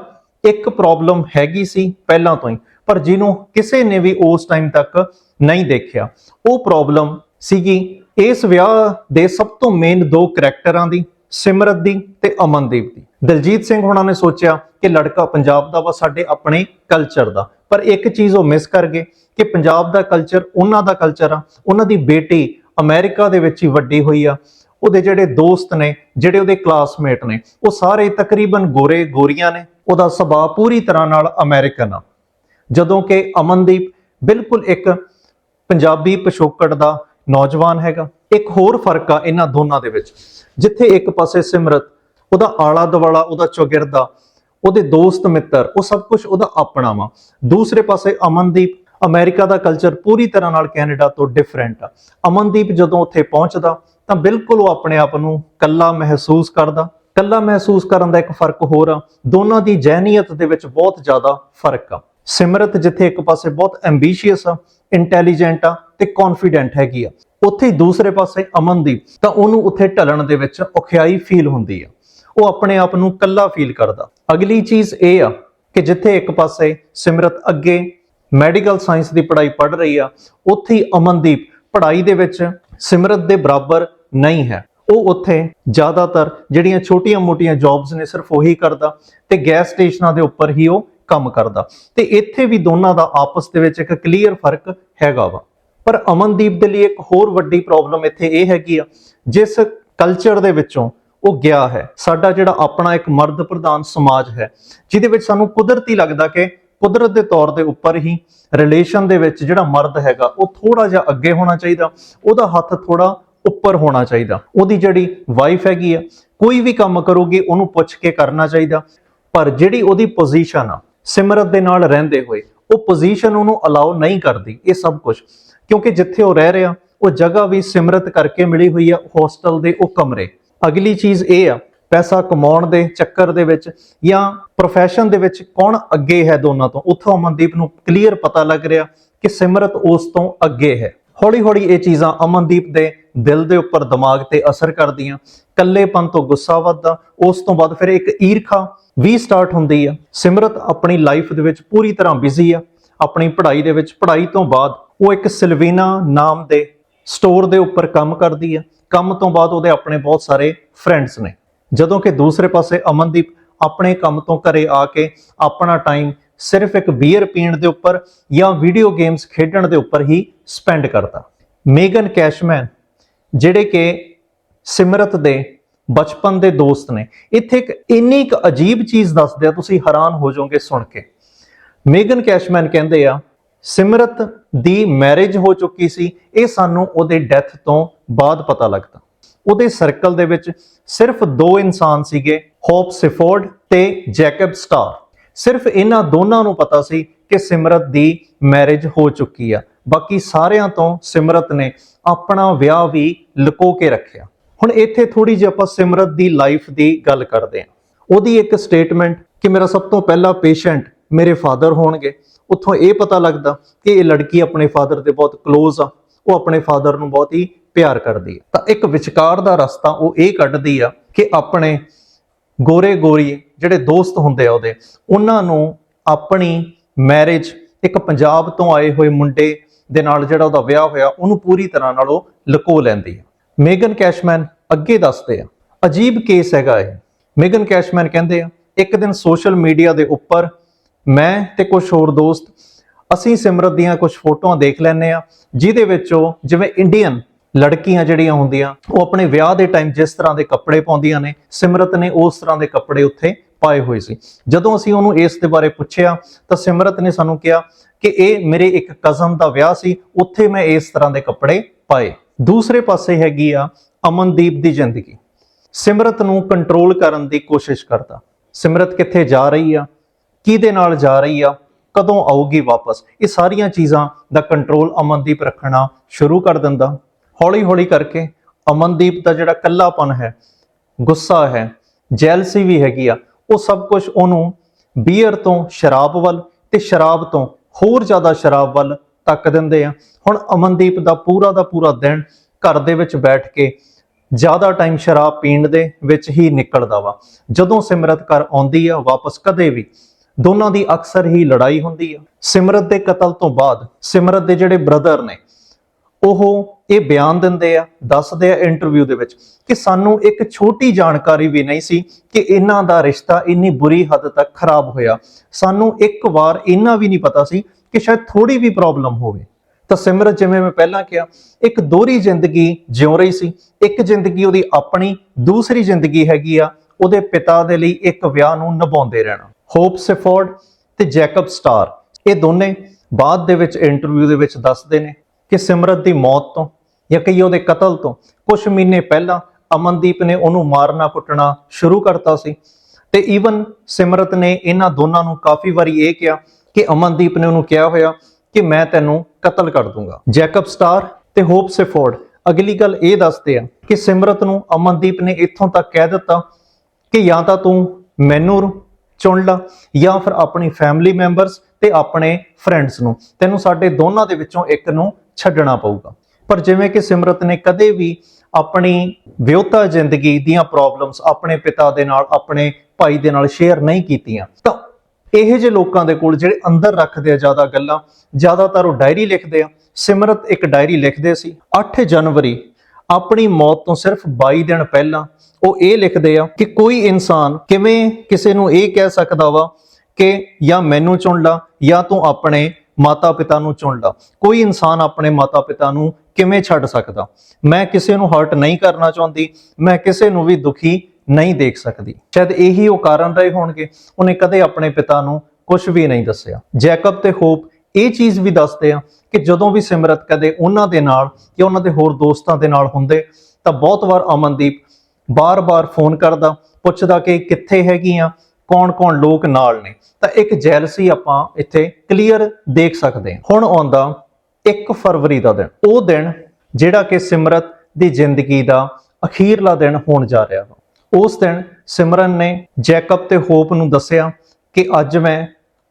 ਇੱਕ ਪ੍ਰੋਬਲਮ ਹੈਗੀ ਸੀ ਪਹਿਲਾਂ ਤੋਂ ਹੀ, ਪਰ ਜਿਹਨੂੰ ਕਿਸੇ ਨੇ ਵੀ ਉਸ ਟਾਈਮ ਤੱਕ ਨਹੀਂ ਦੇਖਿਆ। ਉਹ ਪ੍ਰੋਬਲਮ ਸੀਗੀ ਇਸ ਵਿਆਹ ਦੇ ਸਭ ਤੋਂ ਮੇਨ ਦੋ ਕਰੈਕਟਰਾਂ ਦੀ, ਸਿਮਰਤ ਦੀ ਤੇ ਅਮਨਦੀਪ ਦੀ। ਦਲਜੀਤ ਸਿੰਘ ਹੋਣਾ ਨੇ ਸੋਚਿਆ ਕਿ ਲੜਕਾ ਪੰਜਾਬ ਦਾ ਵਾ, ਸਾਡੇ ਆਪਣੇ ਕਲਚਰ ਦਾ। ਪਰ ਇੱਕ ਚੀਜ਼ ਉਹ ਮਿਸ ਕਰ ਗਏ ਕਿ ਪੰਜਾਬ ਦਾ ਕਲਚਰ ਉਹਨਾਂ ਦਾ ਕਲਚਰ ਆ। ਉਹਨਾਂ ਦੀ ਬੇਟੀ ਅਮਰੀਕਾ ਦੇ ਵਿੱਚ ਹੀ ਵੱਡੀ ਹੋਈ ਆ। ਉਹਦੇ ਜਿਹੜੇ ਦੋਸਤ ਨੇ, ਜਿਹੜੇ ਉਹਦੇ ਕਲਾਸਮੇਟ ਨੇ, ਉਹ ਸਾਰੇ ਤਕਰੀਬਨ ਗੋਰੇ ਗੋਰੀਆਂ ਨੇ। ਉਹਦਾ ਸੁਭਾਅ ਪੂਰੀ ਤਰ੍ਹਾਂ ਨਾਲ ਅਮਰੀਕਨ ਆ। ਜਦੋਂ ਕਿ ਅਮਨਦੀਪ ਬਿਲਕੁਲ ਇੱਕ ਪੰਜਾਬੀ ਪਿਛੋਕੜ ਦਾ ਨੌਜਵਾਨ ਹੈਗਾ। ਇੱਕ ਹੋਰ ਫ਼ਰਕ ਆ ਇਹਨਾਂ ਦੋਨਾਂ ਦੇ ਵਿੱਚ। ਜਿੱਥੇ ਇੱਕ ਪਾਸੇ ਸਿਮਰਤ ਉਹਦਾ ਆਲਾ ਦਵਾਲਾ ਉਹਦਾ ਚੌਗਿਰਦਾ, ਉਹਦੇ ਦੋਸਤ ਮਿੱਤਰ, ਉਹ ਸਭ ਕੁਝ ਉਹਦਾ ਆਪਣਾ ਵਾ। ਦੂਸਰੇ ਪਾਸੇ ਅਮਨਦੀਪ, ਅਮਰੀਕਾ ਦਾ ਕਲਚਰ ਪੂਰੀ ਤਰ੍ਹਾਂ ਨਾਲ ਕੈਨੇਡਾ ਤੋਂ ਡਿਫਰੈਂਟ ਆ। ਅਮਨਦੀਪ ਜਦੋਂ ਉੱਥੇ ਪਹੁੰਚਦਾ, ਤਾਂ ਬਿਲਕੁਲ ਉਹ ਆਪਣੇ ਆਪ ਨੂੰ ਕੱਲਾ ਮਹਿਸੂਸ ਕਰਦਾ। ਕੱਲਾ ਮਹਿਸੂਸ ਕਰਨ ਦਾ ਇੱਕ ਫ਼ਰਕ ਹੋਰ ਆ। ਦੋਨਾਂ ਦੀ ਜਹਿਨੀਅਤ ਦੇ ਵਿੱਚ ਬਹੁਤ ਜ਼ਿਆਦਾ ਫ਼ਰਕ ਆ। ਸਿਮਰਤ ਜਿੱਥੇ ਇੱਕ ਪਾਸੇ ਬਹੁਤ ਐਂਬੀਸ਼ੀਅਸ ਆ ਇੰਟੈਲੀਜੈਂਟ ਆ ਤੇ ਕੌਨਫੀਡੈਂਟ ਹੈਗੀ ਆ। ਉੱਥੇ ਹੀ ਦੂਸਰੇ ਪਾਸੇ ਅਮਨਦੀਪ, ਤਾਂ ਉਹਨੂੰ ਉੱਥੇ ਢਲਣ ਦੇ ਵਿੱਚ ਔਖਿਆਈ ਫੀਲ ਹੁੰਦੀ ਆ। ਉਹ ਆਪਣੇ ਆਪ ਨੂੰ ਕੱਲਾ ਫੀਲ ਕਰਦਾ। ਅਗਲੀ ਚੀਜ਼ ਇਹ ਆ ਕਿ ਜਿੱਥੇ ਇੱਕ ਪਾਸੇ ਸਿਮਰਤ ਅੱਗੇ ਮੈਡੀਕਲ ਸਾਇੰਸ ਦੀ ਪੜ੍ਹਾਈ ਪੜ੍ਹ ਰਹੀ ਆ, ਉੱਥੇ ਹੀ ਅਮਨਦੀਪ ਪੜ੍ਹਾਈ ਦੇ ਵਿੱਚ ਸਿਮਰਤ ਦੇ ਬਰਾਬਰ ਨਹੀਂ ਹੈ। ਉਹ ਉੱਥੇ ਜ਼ਿਆਦਾਤਰ ਜਿਹੜੀਆਂ ਛੋਟੀਆਂ-ਮੋਟੀਆਂ ਜੌਬਸ ਨੇ ਸਿਰਫ ਉਹੀ ਕਰਦਾ ਤੇ ਗੈਸ ਸਟੇਸ਼ਨਾਂ ਦੇ ਉੱਪਰ ਹੀ ਉਹ ਕੰਮ ਕਰਦਾ। ਤੇ ਇੱਥੇ ਵੀ ਦੋਨਾਂ ਦਾ ਆਪਸ ਦੇ ਵਿੱਚ ਇੱਕ ਕਲੀਅਰ ਫ਼ਰਕ ਹੈਗਾ ਵਾ। ਪਰ ਅਮਨਦੀਪ ਦੇ ਲਈ ਇੱਕ ਹੋਰ ਵੱਡੀ ਪ੍ਰੋਬਲਮ ਇੱਥੇ ਇਹ ਹੈਗੀ ਆ, ਜਿਸ ਕਲਚਰ ਦੇ ਵਿੱਚੋਂ ਉਹ ਗਿਆ ਹੈ। ਸਾਡਾ ਜਿਹੜਾ ਆਪਣਾ ਇੱਕ ਮਰਦ ਪ੍ਰਧਾਨ ਸਮਾਜ ਹੈ, ਜਿਹਦੇ ਵਿੱਚ ਸਾਨੂੰ ਕੁਦਰਤੀ ਲੱਗਦਾ ਕਿ ਕੁਦਰਤ ਦੇ ਤੌਰ ਦੇ ਉੱਪਰ ਹੀ ਰਿਲੇਸ਼ਨ ਦੇ ਵਿੱਚ ਜਿਹੜਾ ਮਰਦ ਹੈਗਾ, ਉਹ ਥੋੜਾ ਜਿਹਾ ਅੱਗੇ ਹੋਣਾ ਚਾਹੀਦਾ, ਉਹਦਾ ਹੱਥ ਥੋੜਾ ਉੱਪਰ ਹੋਣਾ ਚਾਹੀਦਾ। ਉਹਦੀ ਜਿਹੜੀ ਵਾਈਫ ਹੈਗੀ ਆ, ਕੋਈ ਵੀ ਕੰਮ ਕਰੂਗੀ, ਉਹਨੂੰ ਪੁੱਛ ਕੇ ਕਰਨਾ ਚਾਹੀਦਾ। ਪਰ ਜਿਹੜੀ ਉਹਦੀ ਪੋਜੀਸ਼ਨ ਆ, ਸਿਮਰਤ ਦੇ ਨਾਲ ਰਹਿੰਦੇ ਹੋਏ, ਉਹ ਪੋਜੀਸ਼ਨ ਉਹਨੂੰ ਅਲਾਉ ਨਹੀਂ ਕਰਦੀ, ਇਹ ਸਭ ਕੁਝ ਕਿਉਂਕਿ ਜਿੱਥੇ ਉਹ ਰਹਿ ਰਿਹਾ, ਉਹ ਜਗ੍ਹਾ ਵੀ ਸਿਮਰਤ ਕਰਕੇ ਮਿਲੀ ਹੋਈ ਆ ਹੋਸਟਲ ਦੇ ਉਹ ਕਮਰੇ। ਅਗਲੀ ਚੀਜ਼ ਇਹ ਆ, ਪੈਸਾ ਕਮਾਉਣ ਦੇ ਚੱਕਰ ਦੇ ਵਿੱਚ ਜਾਂ ਪ੍ਰੋਫੈਸ਼ਨ ਦੇ ਵਿੱਚ ਕੌਣ ਅੱਗੇ ਹੈ ਦੋਨਾਂ ਤੋਂ? ਉੱਥੋਂ ਅਮਨਦੀਪ ਨੂੰ ਕਲੀਅਰ ਪਤਾ ਲੱਗ ਰਿਹਾ ਕਿ ਸਿਮਰਤ ਉਸ ਤੋਂ ਅੱਗੇ ਹੈ। ਹੌਲੀ ਹੌਲੀ ਇਹ ਚੀਜ਼ਾਂ ਅਮਨਦੀਪ ਦੇ ਦਿਲ ਦੇ ਉੱਪਰ ਦਿਮਾਗ ਤੇ ਅਸਰ ਕਰਦੀਆਂ। ਕੱਲੇਪਨ ਤੋਂ ਗੁੱਸਾ ਵੱਧਦਾ। ਉਸ ਤੋਂ ਬਾਅਦ ਫਿਰ ਇੱਕ ਈਰਖਾ ਵੀ ਸਟਾਰਟ ਹੁੰਦੀ ਆ। ਸਿਮਰਤ ਆਪਣੀ ਲਾਈਫ ਦੇ ਵਿੱਚ ਪੂਰੀ ਤਰ੍ਹਾਂ ਬਿਜ਼ੀ ਆ। ਆਪਣੀ ਪੜ੍ਹਾਈ ਦੇ ਵਿੱਚ, ਪੜ੍ਹਾਈ ਤੋਂ ਬਾਅਦ ਉਹ ਇੱਕ ਸਿਲਵੀਨਾ ਨਾਮ ਦੇ ਸਟੋਰ ਦੇ ਉੱਪਰ ਕੰਮ ਕਰਦੀ ਆ। ਕੰਮ ਤੋਂ ਬਾਅਦ ਉਹਦੇ ਆਪਣੇ ਬਹੁਤ ਸਾਰੇ ਫਰੈਂਡਸ ਨੇ। ਜਦੋਂ ਕਿ ਦੂਸਰੇ ਪਾਸੇ ਅਮਨਦੀਪ ਆਪਣੇ ਕੰਮ ਤੋਂ ਘਰੇ ਆ ਕੇ ਆਪਣਾ ਟਾਈਮ ਸਿਰਫ ਇੱਕ ਬੀਅਰ ਪੀਣ ਦੇ ਉੱਪਰ ਜਾਂ ਵੀਡੀਓ ਗੇਮਸ ਖੇਡਣ ਦੇ ਉੱਪਰ ਹੀ ਸਪੈਂਡ ਕਰਦਾ। ਮੇਗਨ ਕੈਸ਼ਮੈਨ ਜਿਹੜੇ ਕਿ ਸਿਮਰਤ ਦੇ ਬਚਪਨ ਦੇ ਦੋਸਤ ਨੇ, ਇੱਥੇ ਇੱਕ ਇੰਨੀ ਇੱਕ ਅਜੀਬ ਚੀਜ਼ ਦੱਸਦੇ ਆ, ਤੁਸੀਂ ਹੈਰਾਨ ਹੋ ਜਾਓਗੇ ਸੁਣ ਕੇ। ਮੇਗਨ ਕੈਸ਼ਮੈਨ ਕਹਿੰਦੇ ਆ ਸਿਮਰਤ ਦੀ ਮੈਰਿਜ ਹੋ ਚੁੱਕੀ ਸੀ, ਇਹ ਸਾਨੂੰ ਉਹਦੇ ਡੈਥ ਤੋਂ ਬਾਅਦ ਪਤਾ ਲੱਗਦਾ। ਉਹਦੇ ਸਰਕਲ ਦੇ ਵਿੱਚ ਸਿਰਫ ਦੋ ਇਨਸਾਨ ਸੀਗੇ ਹੋਪ ਸਿਫੋਰਡ ਤੇ ਜੈਕਬ ਸਟਾਰ ਸਿਰਫ ਇਹਨਾਂ ਦੋਨਾਂ ਨੂੰ ਪਤਾ ਸੀ ਕਿ ਸਿਮਰਤ ਦੀ ਮੈਰਿਜ ਹੋ ਚੁੱਕੀ ਆ। ਬਾਕੀ ਸਾਰਿਆਂ ਤੋਂ ਸਿਮਰਤ ਨੇ ਆਪਣਾ ਵਿਆਹ ਵੀ ਲੁਕੋ ਕੇ ਰੱਖਿਆ। ਹੁਣ ਇੱਥੇ ਥੋੜੀ ਜਿਹੀ ਆਪਾਂ ਸਿਮਰਤ ਦੀ ਲਾਈਫ ਦੀ ਗੱਲ ਕਰਦੇ ਹਾਂ। ਉਹਦੀ ਇੱਕ ਸਟੇਟਮੈਂਟ ਕਿ ਮੇਰਾ ਸਭ ਤੋਂ ਪਹਿਲਾ ਪੇਸ਼ੈਂਟ ਮੇਰੇ ਫਾਦਰ ਹੋਣਗੇ। ਉੱਥੋਂ ਇਹ ਪਤਾ ਲੱਗਦਾ ਕਿ ਇਹ ਲੜਕੀ ਆਪਣੇ ਫਾਦਰ ਦੇ ਬਹੁਤ ক্লোਜ਼ ਆ, ਉਹ ਆਪਣੇ ਫਾਦਰ ਨੂੰ ਬਹੁਤ ਹੀ ਪਿਆਰ ਕਰਦੀ ਹੈ ਤਾਂ ਇੱਕ ਵਿਚਕਾਰ ਦਾ ਰਸਤਾ ਉਹ ਇਹ ਕੱਢਦੀ ਆ ਕਿ ਆਪਣੇ ਗੋਰੇ ਗੋਰੀ ਜਿਹੜੇ ਦੋਸਤ ਹੁੰਦੇ ਆ ਉਹਦੇ, ਉਹਨਾਂ ਨੂੰ ਆਪਣੀ ਮੈਰਿਜ ਇੱਕ ਪੰਜਾਬ ਤੋਂ ਆਏ ਹੋਏ ਮੁੰਡੇ ਦੇ ਨਾਲ ਜਿਹੜਾ ਉਹਦਾ ਵਿਆਹ ਹੋਇਆ, ਉਹਨੂੰ ਪੂਰੀ ਤਰ੍ਹਾਂ ਨਾਲ ਉਹ ਲੁਕੋ ਲੈਂਦੀ ਹੈ ਮੇਗਨ ਕੈਸ਼ਮੈਨ ਅੱਗੇ ਦੱਸਦੇ ਆ, ਅਜੀਬ ਕੇਸ ਹੈਗਾ ਇਹ। ਮੇਗਨ ਕੈਸ਼ਮੈਨ ਕਹਿੰਦੇ ਆ, ਇੱਕ ਦਿਨ ਸੋਸ਼ਲ ਮੀਡੀਆ ਦੇ ਉੱਪਰ ਮੈਂ ਤੇ ਕੁਝ ਹੋਰ ਦੋਸਤ, ਅਸੀਂ ਸਿਮਰਤ ਦੀਆਂ ਕੁਝ ਫੋਟੋਆਂ ਦੇਖ ਲੈਂਦੇ ਆ ਜਿਹਦੇ ਵਿੱਚ ਉਹ ਜਿਵੇਂ ਇੰਡੀਅਨ ਲੜਕੀਆਂ ਜਿਹੜੀਆਂ ਹੁੰਦੀਆਂ, ਉਹ ਆਪਣੇ ਵਿਆਹ ਦੇ ਟਾਈਮ ਜਿਸ ਤਰ੍ਹਾਂ ਦੇ ਕੱਪੜੇ ਪਾਉਂਦੀਆਂ ਨੇ, ਸਿਮਰਤ ਨੇ ਉਸ ਤਰ੍ਹਾਂ ਦੇ ਕੱਪੜੇ ਉੱਥੇ ਪਾਏ ਹੋਏ ਸੀ। ਜਦੋਂ ਅਸੀਂ ਉਹਨੂੰ ਇਸ ਦੇ ਬਾਰੇ ਪੁੱਛਿਆ, ਤਾਂ ਸਿਮਰਤ ਨੇ ਸਾਨੂੰ ਕਿਹਾ ਕਿ ਇਹ ਮੇਰੇ ਇੱਕ ਕਜ਼ਨ ਦਾ ਵਿਆਹ ਸੀ, ਉੱਥੇ ਮੈਂ ਇਸ ਤਰ੍ਹਾਂ ਦੇ ਕੱਪੜੇ ਪਾਏ। ਦੂਸਰੇ ਪਾਸੇ ਹੈਗੀ ਆ ਅਮਨਦੀਪ ਦੀ ਜ਼ਿੰਦਗੀ। ਸਿਮਰਤ ਨੂੰ ਕੰਟਰੋਲ ਕਰਨ ਦੀ ਕੋਸ਼ਿਸ਼ ਕਰਦਾ। ਸਿਮਰਤ ਕਿੱਥੇ ਜਾ ਰਹੀ ਆ? ਕਿਹਦੇ ਨਾਲ ਜਾ ਰਹੀ ਆ, ਕਦੋਂ ਆਊਗੀ ਵਾਪਸ? ਇਹ ਸਾਰੀਆਂ ਚੀਜ਼ਾਂ ਦਾ ਕੰਟਰੋਲ ਅਮਨਦੀਪ ਰੱਖਣਾ ਸ਼ੁਰੂ ਕਰ ਦਿੰਦਾ। ਹੌਲੀ ਹੌਲੀ ਕਰਕੇ ਅਮਨਦੀਪ ਦਾ ਜਿਹੜਾ ਕੱਲਾਪਨ ਹੈ, ਗੁੱਸਾ ਹੈ ਜੈਲਸੀ ਵੀ ਹੈਗੀ ਆ, ਉਹ ਸਭ ਕੁਝ ਉਹਨੂੰ ਬੀਅਰ ਤੋਂ ਸ਼ਰਾਬ ਵੱਲ ਤੇ ਸ਼ਰਾਬ ਤੋਂ ਹੋਰ ਜ਼ਿਆਦਾ ਸ਼ਰਾਬ ਵੱਲ ਤੱਕ ਦਿੰਦੇ ਆ। ਹੁਣ ਅਮਨਦੀਪ ਦਾ ਪੂਰਾ ਦਾ ਪੂਰਾ ਦਿਨ ਘਰ ਦੇ ਵਿੱਚ ਬੈਠ ਕੇ ਜ਼ਿਆਦਾ ਟਾਈਮ ਸ਼ਰਾਬ ਪੀਣ ਦੇ ਵਿੱਚ ਹੀ ਨਿਕਲਦਾ ਵਾ। ਜਦੋਂ ਸਿਮਰਤ ਘਰ ਆਉਂਦੀ ਆ ਵਾਪਸ ਕਦੇ ਵੀ ਦੋਨਾਂ ਦੀ ਅਕਸਰ ਹੀ ਲੜਾਈ ਹੁੰਦੀ ਆ। ਸਿਮਰਤ ਦੇ ਕਤਲ ਤੋਂ ਬਾਅਦ ਸਿਮਰਤ ਦੇ ਜਿਹੜੇ ਬ੍ਰਦਰ ਨੇ, ਉਹ ਇਹ ਬਿਆਨ ਦਿੰਦੇ ਆ, ਦੱਸਦੇ ਆ ਇੰਟਰਵਿਊ ਦੇ ਵਿੱਚ ਕਿ ਸਾਨੂੰ ਇੱਕ ਛੋਟੀ ਜਾਣਕਾਰੀ ਵੀ ਨਹੀਂ ਸੀ ਕਿ ਇਹਨਾਂ ਦਾ ਰਿਸ਼ਤਾ ਇੰਨੀ ਬੁਰੀ ਹੱਦ ਤੱਕ ਖਰਾਬ ਹੋਇਆ। ਸਾਨੂੰ ਇੱਕ ਵਾਰ ਇੰਨਾ ਵੀ ਨਹੀਂ ਪਤਾ ਸੀ ਕਿ ਸ਼ਾਇਦ ਥੋੜੀ ਵੀ ਪ੍ਰੋਬਲਮ ਹੋਵੇ। ਤਾਂ ਸਿਮਰਤ, ਜਿਵੇਂ ਮੈਂ ਪਹਿਲਾਂ ਕਿਹਾ, ਇੱਕ ਦੋਹਰੀ ਜ਼ਿੰਦਗੀ ਜਿਉ ਰਹੀ ਸੀ। ਇੱਕ ਜ਼ਿੰਦਗੀ ਉਹਦੀ ਆਪਣੀ, ਦੂਸਰੀ ਜ਼ਿੰਦਗੀ ਹੈਗੀ ਆ, ਉਹਦੇ ਪਿਤਾ ਦੇ ਲਈ ਇੱਕ ਵਿਆਹ ਨੂੰ ਨਿਭਾਉਂਦੇ ਰਹਿਣਾ। ਹੋਪ ਸਿਫੋਰਡ ਤੇ ਜੈਕਬ ਸਟਾਰ। ਇਹ ਦੋਨੇ ਬਾਅਦ ਦੇ ਵਿੱਚ ਇੰਟਰਵਿਊ ਦੇ ਵਿੱਚ ਦੱਸਦੇ ਨੇ ਕਿ ਸਿਮਰਤ ਦੀ ਮੌਤ ਤੋਂ ਜਾਂ ਕਈ ਉਹਦੇ ਕਤਲ ਤੋਂ ਕੁਝ ਮਹੀਨੇ ਪਹਿਲਾਂ ਅਮਨਦੀਪ ਨੇ ਉਹਨੂੰ ਮਾਰਨਾ ਕੁੱਟਣਾ ਸ਼ੁਰੂ ਕਰਤਾ ਸੀ ਤੇ ਈਵਨ ਸਿਮਰਤ ਨੇ ਇਹਨਾਂ ਦੋਨਾਂ ਨੂੰ ਕਾਫੀ ਵਾਰੀ ਇਹ ਕਿਹਾ ਕਿ ਅਮਨਦੀਪ ਨੇ ਉਹਨੂੰ ਕਿਹਾ ਹੋਇਆ ਕਿ ਮੈਂ ਤੈਨੂੰ ਕਤਲ ਕਰ ਦੂੰਗਾ। ਜੈਕਬ ਸਟਾਰ ਤੇ ਹੋਪ ਸਿਫੋਰਡ ਅਗਲੀ ਗੱਲ ਇਹ ਦੱਸਦੇ ਆ ਕਿ ਸਿਮਰਤ ਨੂੰ ਅਮਨਦੀਪ ਨੇ ਇੱਥੋਂ ਤੱਕ ਕਹਿ ਦਿੱਤਾ ਕਿ ਜਾਂ ਤਾਂ ਤੂੰ ਮੈਨੂੰ ਚੁਣ ਲਾ ਜਾਂ ਫਿਰ ਆਪਣੀ ਫੈਮਿਲੀ ਮੈਂਬਰਸ ਤੇ ਆਪਣੇ ਫਰੈਂਡਸ ਨੂੰ। ਤੈਨੂੰ ਸਾਡੇ ਦੋਨਾਂ ਦੇ ਵਿੱਚੋਂ ਇੱਕ ਨੂੰ ਛੱਡਣਾ ਪਊਗਾ। ਪਰ ਜਿਵੇਂ ਕਿ ਸਿਮਰਤ ਨੇ ਕਦੇ ਵੀ ਆਪਣੀ ਵਿਉਤਾ ਜ਼ਿੰਦਗੀ ਦੀਆਂ ਪ੍ਰੋਬਲਮਸ ਆਪਣੇ ਪਿਤਾ ਦੇ ਨਾਲ, ਆਪਣੇ ਭਾਈ ਦੇ ਨਾਲ ਸ਼ੇਅਰ ਨਹੀਂ ਕੀਤੀਆਂ, ਤਾਂ ਇਹੋ ਜਿਹੇ ਲੋਕਾਂ ਦੇ ਕੋਲ ਜਿਹੜੇ ਅੰਦਰ ਰੱਖਦੇ ਆ ਜ਼ਿਆਦਾ ਗੱਲਾਂ, ਜ਼ਿਆਦਾਤਰ ਉਹ ਡਾਇਰੀ ਲਿਖਦੇ ਆ। ਸਿਮਰਤ ਇੱਕ ਡਾਇਰੀ ਲਿਖਦੇ ਸੀ। 8 ਜਨਵਰੀ ਆਪਣੀ ਮੌਤ ਤੋਂ ਸਿਰਫ 22 ਦਿਨ ਪਹਿਲਾਂ ਉਹ ਇਹ ਲਿਖਦੇ ਆ ਕਿ ਕੋਈ ਇਨਸਾਨ ਕਿਵੇਂ ਕਿਸੇ ਨੂੰ ਇਹ ਕਹਿ ਸਕਦਾ ਵਾ ਕਿ ਜਾਂ ਮੈਨੂੰ ਚੁਣ ਲਾ ਜਾਂ ਤੂੰ ਆਪਣੇ ਮਾਤਾ-ਪਿਤਾ ਨੂੰ ਚੁਣ ਲਾ। ਕੋਈ ਇਨਸਾਨ ਆਪਣੇ ਮਾਤਾ-ਪਿਤਾ ਨੂੰ ਕਿਵੇਂ ਛੱਡ ਸਕਦਾ? ਮੈਂ ਕਿਸੇ ਨੂੰ ਹਰਟ ਨਹੀਂ ਕਰਨਾ ਚਾਹੁੰਦੀ, ਮੈਂ ਕਿਸੇ ਨੂੰ ਵੀ ਦੁਖੀ ਨਹੀਂ ਦੇਖ ਸਕਦੀ। ਸ਼ਾਇਦ ਇਹੀ ਉਹ ਕਾਰਨ ਰਹੇ ਹੋਣਗੇ। ਉਹਨੇ ਕਦੇ ਆਪਣੇ ਪਿਤਾ ਨੂੰ ਕੁਝ ਵੀ ਨਹੀਂ ਦੱਸਿਆ। ਜੈਕਬ ਤੇ ਹੋਪ ਇਹ ਚੀਜ਼ ਵੀ ਦੱਸਦੇ ਆ ਕਿ ਜਦੋਂ ਵੀ ਸਿਮਰਤ ਕਦੇ ਉਹਨਾਂ ਦੇ ਨਾਲ ਜਾਂ ਉਹਨਾਂ ਦੇ ਹੋਰ ਦੋਸਤਾਂ ਦੇ ਨਾਲ ਹੁੰਦੇ, ਤਾਂ ਬਹੁਤ ਵਾਰ ਅਮਨਦੀਪ ਬਾਰ-ਬਾਰ ਫੋਨ ਕਰਦਾ, ਪੁੱਛਦਾ ਕਿ ਕਿੱਥੇ ਹੈਗੀ ਹੈਗੀਆਂ, ਕੌਣ-ਕੌਣ ਲੋਕ ਨਾਲ ਨੇ। ਤਾਂ ਇੱਕ ਜੈਲਸੀ ਆਪਾਂ ਇੱਥੇ ਕਲੀਅਰ ਦੇਖ ਸਕਦੇ ਹਾਂ। ਹੁਣ ਆਉਂਦਾ 1 ਫਰਵਰੀ ਦਾ ਦਿਨ। ਉਹ ਦਿਨ ਜਿਹੜਾ ਕਿ ਸਿਮਰਤ ਦੀ ਜ਼ਿੰਦਗੀ ਦਾ ਅਖੀਰਲਾ ਦਿਨ ਹੋਣ ਜਾ ਰਿਹਾ ਵਾ। ਉਸ ਦਿਨ ਸਿਮਰਨ ਨੇ ਜੈਕਬ ਤੇ ਹੋਪ ਨੂੰ ਦੱਸਿਆ ਕਿ ਅੱਜ ਮੈਂ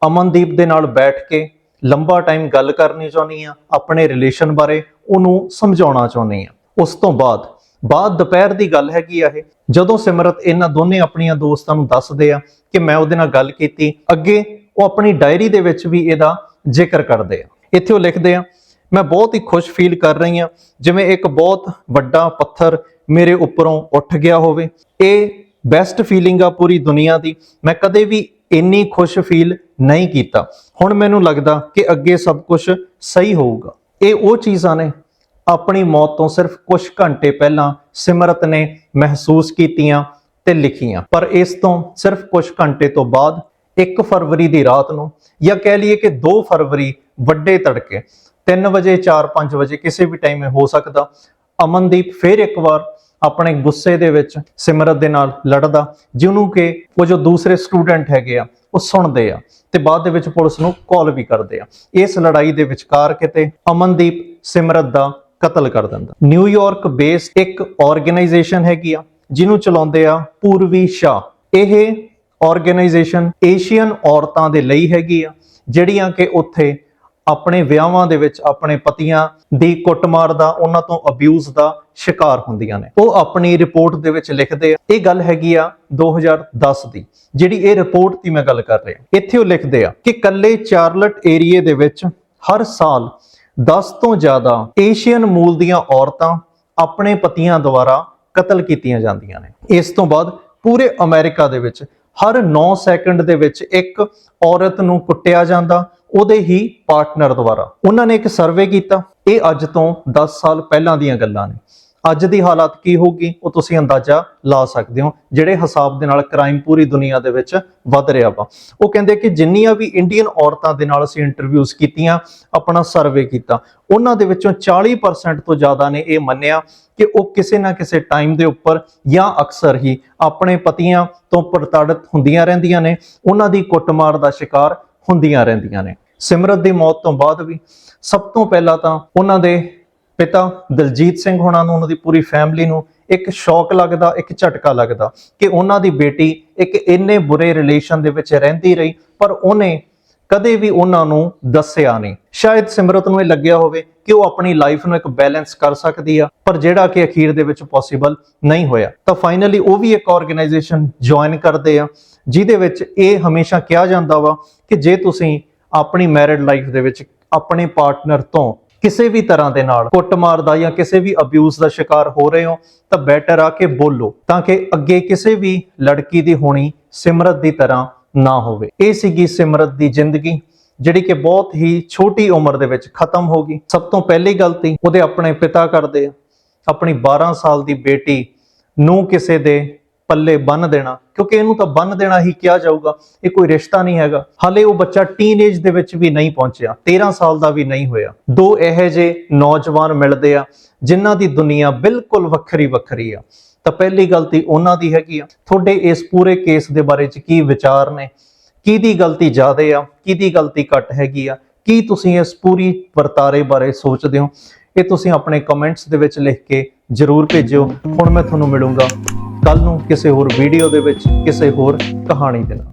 ਅਮਨਦੀਪ ਦੇ ਨਾਲ ਬੈਠ ਕੇ ਲੰਬਾ ਟਾਈਮ ਗੱਲ ਕਰਨੀ ਚਾਹੁੰਦੀ ਆ ਆਪਣੇ ਰਿਲੇਸ਼ਨ ਬਾਰੇ ਉਹਨੂੰ ਸਮਝਾਉਣਾ ਚਾਹੁੰਦੀ ਆ ਉਸ ਤੋਂ ਬਾਅਦ ਬਾਅਦ ਦੁਪਹਿਰ ਦੀ ਗੱਲ ਹੈਗੀ ਆ ਇਹ। ਜਦੋਂ ਸਿਮਰਤ ਇਹਨਾਂ ਦੋਨੇ ਆਪਣੀਆਂ ਦੋਸਤਾਂ ਨੂੰ ਦੱਸਦੇ ਆ ਕਿ ਮੈਂ ਉਹਦੇ ਨਾਲ ਗੱਲ ਕੀਤੀ, ਅੱਗੇ ਉਹ ਆਪਣੀ ਡਾਇਰੀ ਦੇ ਵਿੱਚ ਵੀ ਇਹਦਾ ਜ਼ਿਕਰ ਕਰਦੇ ਆ। ਇੱਥੇ ਉਹ ਲਿਖਦੇ ਆ, ਮੈਂ ਬਹੁਤ ਹੀ ਖੁਸ਼ ਫੀਲ ਕਰ ਰਹੀ ਹਾਂ, ਜਿਵੇਂ ਇੱਕ ਬਹੁਤ ਵੱਡਾ ਪੱਥਰ ਮੇਰੇ ਉੱਪਰੋਂ ਉੱਠ ਗਿਆ ਹੋਵੇ। ਇਹ ਬੈਸਟ ਫੀਲਿੰਗ ਆ ਪੂਰੀ ਦੁਨੀਆ ਦੀ। ਮੈਂ ਕਦੇ ਵੀ ਇੰਨੀ ਖੁਸ਼ ਫੀਲ ਨਹੀਂ ਕੀਤਾ। ਹੁਣ ਮੈਨੂੰ ਲੱਗਦਾ ਕਿ ਅੱਗੇ ਸਭ ਕੁਝ ਸਹੀ ਹੋਊਗਾ। ਇਹ ਉਹ ਚੀਜ਼ਾਂ ਨੇ, ਆਪਣੀ ਮੌਤ ਤੋਂ ਸਿਰਫ ਕੁਝ ਘੰਟੇ ਪਹਿਲਾਂ ਸਿਮਰਤ ਨੇ ਮਹਿਸੂਸ ਕੀਤੀਆਂ ਤੇ ਲਿਖੀਆਂ। ਪਰ ਇਸ ਤੋਂ ਸਿਰਫ ਕੁਝ ਘੰਟੇ ਤੋਂ ਬਾਅਦ 1 ਫਰਵਰੀ ਦੀ ਰਾਤ ਨੂੰ, ਜਾਂ ਕਹਿ ਲਈਏ ਕਿ 2 ਫਰਵਰੀ ਵੱਡੇ ਤੜਕੇ 3 ਵਜੇ 4-5 ਵਜੇ ਕਿਸੇ ਵੀ ਟਾਈਮ ਹੋ ਸਕਦਾ, ਅਮਨਦੀਪ ਫਿਰ ਇੱਕ ਵਾਰ ਆਪਣੇ ਗੁੱਸੇ ਦੇ ਵਿੱਚ ਸਿਮਰਤ ਦੇ ਨਾਲ ਲੜਦਾ, ਜਿਹਨੂੰ ਕਿ ਉਹ ਜੋ ਦੂਸਰੇ ਸਟੂਡੈਂਟ ਹੈਗੇ ਆ, ਉਹ ਸੁਣਦੇ ਆ ਤੇ ਬਾਅਦ ਦੇ ਵਿੱਚ ਪੁਲਿਸ ਨੂੰ ਕਾਲ ਵੀ ਕਰਦੇ ਆ। ਇਸ ਲੜਾਈ ਦੇ ਵਿਚਕਾਰ ਕਿਤੇ ਅਮਨਦੀਪ ਸਿਮਰਤ ਦਾ ਕਤਲ ਕਰ ਦਿੰਦਾ। ਨਿਊਯਾਰਕ ਬੇਸ ਇੱਕ ਆਰਗੇਨਾਈਜੇਸ਼ਨ ਹੈਗੀ ਆ, ਜਿਹਨੂੰ ਚਲਾਉਂਦੇ ਆ ਪੂਰਵੀ ਸ਼ਾ ਇਹ ਆਰਗੇਨਾਈਜੇਸ਼ਨ ਏਸ਼ੀਅਨ ਔਰਤਾਂ ਦੇ ਲਈ ਹੈਗੀ ਆ, ਜਿਹੜੀਆਂ ਕਿ ਉੱਥੇ ਆਪਣੇ ਵਿਆਹਾਂ ਦੇ ਵਿੱਚ ਆਪਣੇ ਪਤੀਆਂ ਦੀ ਕੁੱਟਮਾਰ ਦਾ, ਉਹਨਾਂ ਤੋਂ ਅਬਿਊਜ਼ ਦਾ ਸ਼ਿਕਾਰ ਹੁੰਦੀਆਂ ਨੇ। ਉਹ ਆਪਣੀ ਰਿਪੋਰਟ ਦੇ ਵਿੱਚ ਲਿਖਦੇ ਆ, ਇਹ ਗੱਲ ਹੈਗੀ ਆ 2010 ਦੀ, ਜਿਹੜੀ ਇਹ ਰਿਪੋਰਟ ਦੀ ਮੈਂ ਗੱਲ ਕਰ ਰਿਹਾ। ਇੱਥੇ ਉਹ ਲਿਖਦੇ ਆ ਕਿ ਕੱਲੇ ਚਾਰਲਟ ਏਰੀਏ ਦੇ ਵਿੱਚ ਹਰ ਸਾਲ 10 ਤੋਂ ਜ਼ਿਆਦਾ ਏਸ਼ੀਅਨ ਮੂਲ ਦੀਆਂ ਔਰਤਾਂ ਆਪਣੇ ਪਤੀਆਂ ਦੁਆਰਾ ਕਤਲ ਕੀਤੀਆਂ ਜਾਂਦੀਆਂ ਨੇ। ਇਸ ਤੋਂ ਬਾਅਦ ਪੂਰੇ ਅਮਰੀਕਾ ਦੇ ਵਿੱਚ ਹਰ 9 ਸੈਕਿੰਡ ਦੇ ਵਿੱਚ ਇੱਕ ਔਰਤ ਨੂੰ ਕੁੱਟਿਆ ਜਾਂਦਾ ਉਹਦੇ ਹੀ ਪਾਰਟਨਰ ਦੁਆਰਾ। ਉਹਨਾਂ ਨੇ ਇੱਕ ਸਰਵੇ ਕੀਤਾ। ਇਹ ਅੱਜ ਤੋਂ 10 ਸਾਲ ਪਹਿਲਾਂ ਦੀਆਂ ਗੱਲਾਂ ਨੇ। ਅੱਜ ਦੀ ਹਾਲਾਤ ਕੀ ਹੋਊਗੀ, ਉਹ ਤੁਸੀਂ ਅੰਦਾਜ਼ਾ ਲਾ ਸਕਦੇ ਹੋ, ਜਿਹੜੇ ਹਿਸਾਬ ਦੇ ਨਾਲ ਕ੍ਰਾਈਮ ਪੂਰੀ ਦੁਨੀਆ ਦੇ ਵਿੱਚ ਵੱਧ ਰਿਹਾ ਵਾ। ਉਹ ਕਹਿੰਦੇ ਕਿ ਜਿੰਨੀਆਂ ਵੀ ਇੰਡੀਅਨ ਔਰਤਾਂ ਦੇ ਨਾਲ ਅਸੀਂ ਇੰਟਰਵਿਊਜ਼ ਕੀਤੀਆਂ, ਆਪਣਾ ਸਰਵੇ ਕੀਤਾ, ਉਹਨਾਂ ਦੇ ਵਿੱਚੋਂ 40% ਤੋਂ ਜ਼ਿਆਦਾ ਨੇ ਇਹ ਮੰਨਿਆ ਕਿ ਉਹ ਕਿਸੇ ਨਾ ਕਿਸੇ ਟਾਈਮ ਦੇ ਉੱਪਰ ਜਾਂ ਅਕਸਰ ਹੀ ਆਪਣੇ ਪਤੀਆਂ ਤੋਂ ਪ੍ਰਤਾੜਿਤ ਹੁੰਦੀਆਂ ਰਹਿੰਦੀਆਂ ਨੇ, ਉਹਨਾਂ ਦੀ ਕੁੱਟਮਾਰ ਦਾ ਸ਼ਿਕਾਰ ਹੁੰਦੀਆਂ ਰਹਿੰਦੀਆਂ ਨੇ। ਸਿਮਰਤ ਦੀ ਮੌਤ ਤੋਂ ਬਾਅਦ ਵੀ ਸਭ ਤੋਂ ਪਹਿਲਾਂ ਤਾਂ ਉਹਨਾਂ ਦੇ ਪਿਤਾ ਦਲਜੀਤ ਸਿੰਘ ਹੋਣਾ ਨੂੰ, ਉਹਨਾਂ ਦੀ ਪੂਰੀ ਫੈਮਿਲੀ ਨੂੰ ਇੱਕ ਸ਼ੌਕ ਲੱਗਦਾ, ਇੱਕ ਝਟਕਾ ਲੱਗਦਾ ਕਿ ਉਹਨਾਂ ਦੀ ਬੇਟੀ ਇੱਕ ਇੰਨੇ ਬੁਰੇ ਰਿਲੇਸ਼ਨ ਦੇ ਵਿੱਚ ਰਹਿੰਦੀ ਰਹੀ, ਪਰ ਉਹਨੇ ਕਦੇ ਵੀ ਉਹਨਾਂ ਨੂੰ ਦੱਸਿਆ ਨਹੀਂ। ਸ਼ਾਇਦ ਸਿਮਰਤ ਨੂੰ ਇਹ ਲੱਗਿਆ ਹੋਵੇ ਕਿ ਉਹ ਆਪਣੀ ਲਾਈਫ ਨੂੰ ਇੱਕ ਬੈਲੈਂਸ ਕਰ ਸਕਦੀ ਆ, ਪਰ ਜਿਹੜਾ ਕਿ ਅਖੀਰ ਦੇ ਵਿੱਚ ਪੋਸੀਬਲ ਨਹੀਂ ਹੋਇਆ। ਤਾਂ ਫਾਈਨਲੀ ਉਹ ਵੀ ਇੱਕ ਆਰਗੇਨਾਈਜੇਸ਼ਨ ਜੁਆਇਨ ਕਰਦੇ ਆ, ਜਿਹਦੇ ਵਿੱਚ ਇਹ ਹਮੇਸ਼ਾ ਕਿਹਾ ਜਾਂਦਾ ਵਾ ਕਿ ਜੇ ਤੁਸੀਂ ਆਪਣੀ ਮੈਰਿਡ ਲਾਈਫ ਦੇ ਵਿੱਚ ਆਪਣੇ ਪਾਰਟਨਰ ਤੋਂ ਕਿਸੇ ਵੀ ਤਰ੍ਹਾਂ ਦੇ ਨਾਲ ਕੁੱਟਮਾਰ ਦਾ ਜਾਂ ਕਿਸੇ ਵੀ ਅਬਿਊਜ਼ ਦਾ ਸ਼ਿਕਾਰ ਹੋ ਰਹੇ ਹੋ, ਤਾਂ ਬੈਟਰ ਆ ਕੇ ਬੋਲੋ ਤਾਂ ਕਿ ਅੱਗੇ ਕਿਸੇ ਵੀ ਲੜਕੀ ਦੀ ਹੋਣੀ ਸਿਮਰਤ ਦੀ ਤਰ੍ਹਾਂ ਨਾ ਹੋਵੇ। ਇਹ ਸੀਗੀ ਸਿਮਰਤ ਦੀ ਜ਼ਿੰਦਗੀ, ਜਿਹੜੀ ਕਿ ਬਹੁਤ ਹੀ ਛੋਟੀ ਉਮਰ ਦੇ ਵਿੱਚ ਖਤਮ ਹੋ ਗਈ। ਸਭ ਤੋਂ ਪਹਿਲੀ ਗਲਤੀ ਉਹਦੇ ਆਪਣੇ ਪਿਤਾ ਕਰਦੇ ਆ। ਆਪਣੀ 12 ਸਾਲ ਦੀ ਬੇਟੀ ਨੂੰ ਕਿਸੇ ਦੇ ਪੱਲੇ ਬੰਨ ਦੇਣਾ, ਕਿਉਂਕਿ ਇਹਨੂੰ ਤਾਂ ਬੰਨ ਦੇਣਾ ਹੀ ਕਿਹਾ ਜਾਊਗਾ, ਇਹ ਕੋਈ ਰਿਸ਼ਤਾ ਨਹੀਂ ਹੈਗਾ। ਹਾਲੇ ਉਹ ਬੱਚਾ ਟੀਨੇਜ ਦੇ ਵਿੱਚ ਵੀ ਨਹੀਂ ਪਹੁੰਚਿਆ 13 ਸਾਲ ਦਾ ਵੀ ਨਹੀਂ ਹੋਇਆ। ਦੋ ਇਹੋ ਜਿਹੇ ਨੌਜਵਾਨ ਮਿਲਦੇ ਆ, ਜਿਨ੍ਹਾਂ ਦੀ ਦੁਨੀਆ ਬਿਲਕੁਲ ਵੱਖਰੀ ਵੱਖਰੀ ਆ। ਤਾਂ ਪਹਿਲੀ ਗਲਤੀ ਉਹਨਾਂ ਦੀ ਹੈਗੀ ਆ, ਤੁਹਾਡੇ ਇਸ ਪੂਰੇ ਕੇਸ ਦੇ ਬਾਰੇ ਚ ਕੀ ਵਿਚਾਰ ਨੇ? ਕਿਹਦੀ ਗਲਤੀ ਜ਼ਿਆਦਾ ਆ, ਕਿਹਦੀ ਗਲਤੀ ਘੱਟ ਹੈਗੀ ਆ? ਕੀ ਤੁਸੀਂ ਇਸ ਪੂਰੀ ਵਰਤਾਰੇ ਬਾਰੇ ਸੋਚਦੇ ਹੋ? ਇਹ ਤੁਸੀਂ ਆਪਣੇ ਕਮੈਂਟਸ ਦੇ ਵਿੱਚ ਲਿਖ ਕੇ ਜਰੂਰ ਭੇਜਿਓ। ਹੁਣ ਮੈਂ ਤੁਹਾਨੂੰ ਮਿਲੂੰਗਾ ਕੱਲ ਨੂੰ ਕਿਸੇ ਹੋਰ ਵੀਡੀਓ ਦੇ ਵਿੱਚ ਕਿਸੇ ਹੋਰ ਕਹਾਣੀ ਦੇ ਨਾਲ।